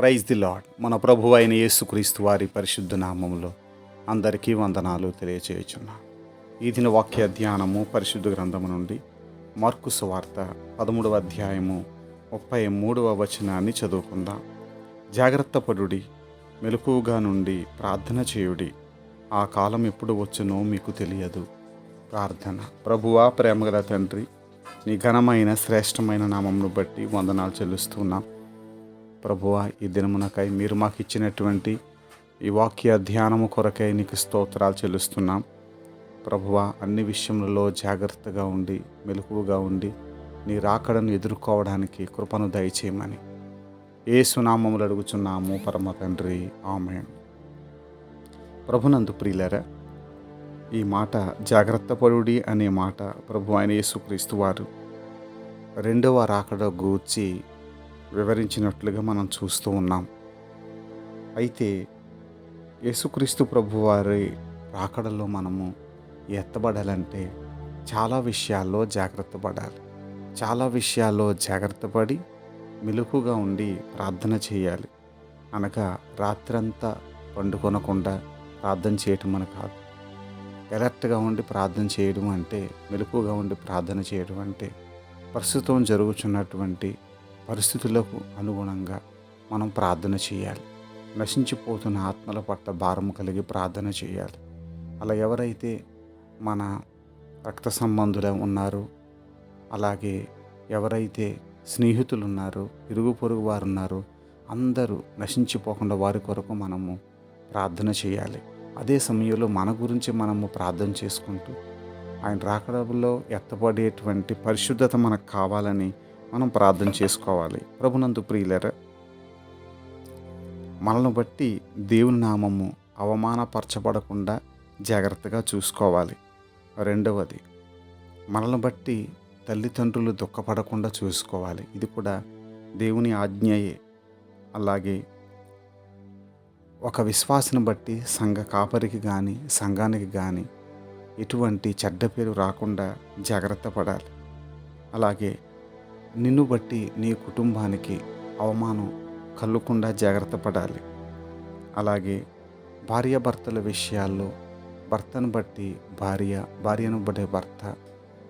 Praise the lord మన ప్రభు అయిన యేసుక్రీస్తు వారి పరిశుద్ధ నామంలో అందరికీ వందనాలు తెలియచేయుచున్నా. ఈ దిన వాక్య ధ్యానము పరిశుద్ధ గ్రంథము నుండి మార్కు సువార్త పదమూడవ అధ్యాయము ముప్పై మూడవ వచనాన్ని చదువుకుందాం. జాగ్రత్త పడుడి మెలకుగా నుండి ప్రార్థన చేయుడి. ఆ కాలం ఎప్పుడు వచ్చునో మీకు తెలియదు. ప్రార్థన. ప్రభువా ప్రేమగల తండ్రి నీ ఘనమైన శ్రేష్టమైన నామమును బట్టి వందనాలు చెల్లిస్తున్నాం. ప్రభువా ఈ దినమునకై మీరు మాకు ఇచ్చినటువంటి ఈ వాక్య ధ్యానము కొరకై నీకు స్తోత్రాలు చెల్లిస్తున్నాం. ప్రభువ అన్ని విషయములలో జాగ్రత్తగా ఉండి మెలకువగా ఉండి నీ రాకడను ఎదుర్కోవడానికి కృపను దయచేయమని. ఏ సునామములు అడుగుచున్నాము పరమ తండ్రి. ఆమె ప్రభునందు ప్రియులరా ఈ మాట జాగ్రత్త పడుడి అనే మాట ప్రభు ఆయన యేసుక్రీస్తు వారు రెండవ రాకడ గూర్చి వివరించినట్లుగా మనం చూస్తూ ఉన్నాం. అయితే యేసుక్రీస్తు ప్రభువారి రాకడలో మనము ఎత్తబడాలంటే చాలా విషయాల్లో జాగ్రత్త పడాలి. చాలా విషయాల్లో జాగ్రత్త పడి మెలకుగా ఉండి ప్రార్థన చేయాలి. అనగా రాత్రంతా పండుకొనకుండా ప్రార్థన చేయటం అని కాదు. ఎలర్ట్గా ఉండి ప్రార్థన చేయడం అంటే మెలకుగా ఉండి ప్రార్థన చేయడం అంటే ప్రస్తుతం జరుగుతున్నటువంటి పరిస్థితులకు అనుగుణంగా మనం ప్రార్థన చేయాలి. నశించిపోతున్న ఆత్మల పట్ల భారం కలిగి ప్రార్థన చేయాలి. అలా ఎవరైతే మన రక్త సంబంధులు ఉన్నారో అలాగే ఎవరైతే స్నేహితులు ఉన్నారో ఇరుగు పొరుగు వారు ఉన్నారో అందరూ నశించిపోకుండా వారి కొరకు మనము ప్రార్థన చేయాలి. అదే సమయంలో మన గురించి మనము ప్రార్థన చేసుకుంటూ ఆయన రాకడలో ఎత్తబడేటువంటి పరిశుద్ధత మనకు కావాలని మనం ప్రార్థన చేసుకోవాలి. ప్రభునందు ప్రియులరా మనల్ని బట్టి దేవుని నామము అవమానపరచబడకుండా జాగ్రత్తగా చూసుకోవాలి. రెండవది మనల్ని బట్టి తల్లిదండ్రులు దుఃఖపడకుండా చూసుకోవాలి. ఇది కూడా దేవుని ఆజ్ఞయే. అలాగే ఒక విశ్వాసను బట్టి సంఘ కాపరికి కానీ సంఘానికి కానీ ఎటువంటి చెడ్డ పేరు రాకుండా జాగ్రత్త పడాలి. అలాగే నిన్ను బట్టి నీ కుటుంబానికి అవమానం కలుగకుండా జాగ్రత్త పడాలి. అలాగే భార్యాభర్తల విషయాల్లో భర్తను బట్టి భార్య భార్యను బట్టే భర్త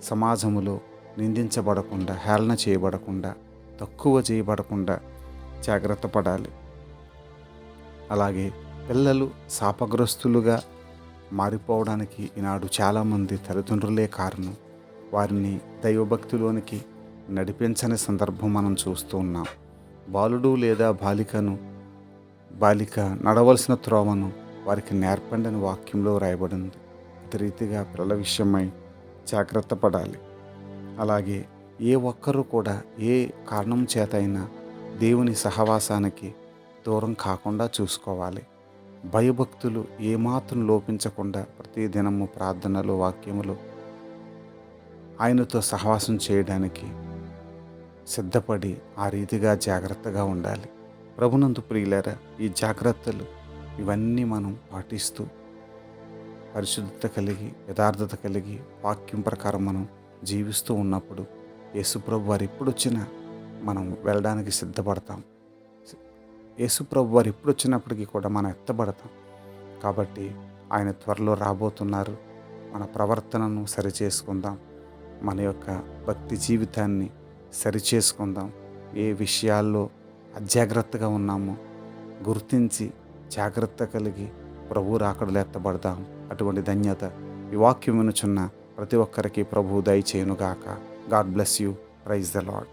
సమాజములో నిందించబడకుండా హేళన చేయబడకుండా తక్కువ చేయబడకుండా జాగ్రత్త పడాలి. అలాగే పిల్లలు శాపగ్రస్తులుగా మారిపోవడానికి ఈనాడు చాలామంది తల్లిదండ్రులే కారణం. వారిని దైవభక్తిలోనికి నడిపించని సందర్భం మనం చూస్తూ ఉన్నాం. బాలుడు లేదా బాలికను బాలిక నడవలసిన త్రోవను వారికి నేర్పండి అని వాక్యంలో రాయబడింది అతి రీతిగా పిల్లల విషయమై జాగ్రత్త పడాలి. అలాగే ఏ ఒక్కరూ కూడా ఏ కారణం చేత అయినా దేవుని సహవాసానికి దూరం కాకుండా చూసుకోవాలి. భయభక్తులు ఏమాత్రం లోపించకుండా ప్రతి దినము ప్రార్థనలు వాక్యములు ఆయనతో సహవాసం చేయడానికి సిద్ధపడి ఆ రీతిగా జాగ్రత్తగా ఉండాలి. ప్రభునందు ప్రియులరా ఈ జాగ్రత్తలు ఇవన్నీ మనం పాటిస్తూ పరిశుద్ధత కలిగి యథార్థత కలిగి వాక్యం ప్రకారం మనం జీవిస్తూ ఉన్నప్పుడు యేసుప్రభు వారు ఎప్పుడు వచ్చినా మనం వెళ్ళడానికి సిద్ధపడతాం. యేసుప్రభు వారు ఎప్పుడు వచ్చినప్పటికీ కూడా మనం ఎత్తబడతాం. కాబట్టి ఆయన త్వరలో రాబోతున్నారు. మన ప్రవర్తనను సరిచేసుకుందాం. మన యొక్క భక్తి జీవితాన్ని సరిచేసుకుందాం. ఏ విషయాల్లో అజాగ్రత్తగా ఉన్నామో గుర్తించి జాగ్రత్త కలిగి ప్రభు రాకడలు ఎత్తబడదాం. అటువంటి ధన్యత ఈ వాక్యం వినుచున్న ప్రతి ఒక్కరికి ప్రభు దయచేయునుగాక. God bless you. Praise the Lord